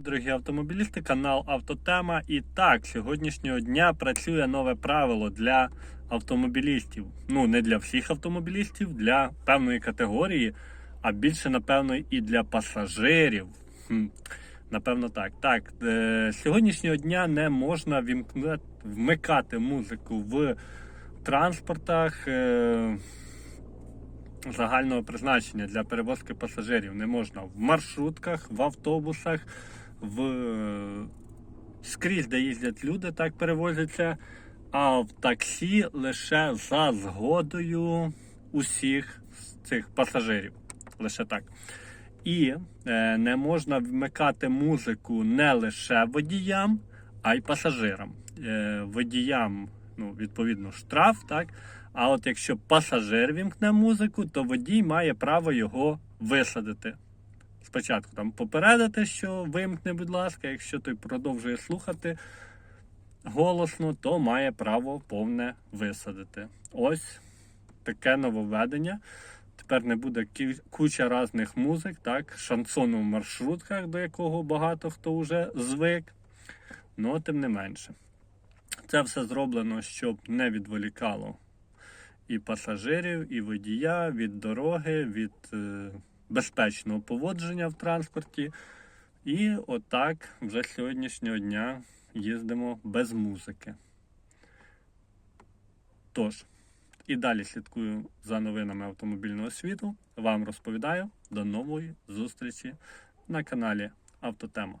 Дорогі автомобілісти, канал Автотема. І так, сьогоднішнього дня працює нове правило для автомобілістів. Ну, не для всіх автомобілістів, для певної категорії, а більше, напевно, і для пасажирів. Хм, Напевно, так. Так, е, сьогоднішнього дня не можна вімкнути, вмикати музику в транспортах. Е, загального призначення для перевозки пасажирів не можна в маршрутках, в автобусах, в скрізь, де їздять люди, так перевозяться, а в таксі лише за згодою усіх цих пасажирів. Лише так. І е, не можна вмикати музику не лише водіям, а й пасажирам. Е, водіям, ну, відповідно, штраф, так? А от якщо пасажир вімкне музику, то водій має право його висадити. Спочатку там попередити, що вимкне, будь ласка, якщо той продовжує слухати голосно, то має право повне висадити. Ось таке нововведення. Тепер не буде куча різних музик, так, шансону в маршрутках, до якого багато хто вже звик. Ну, тим не менше. Це все зроблено, щоб не відволікало і пасажирів, і водія від дороги, від е, безпечного поводження в транспорті. І отак вже з сьогоднішнього дня їздимо без музики. Тож, і далі слідкую за новинами автомобільного світу. Вам розповідаю. До нової зустрічі на каналі Автотема.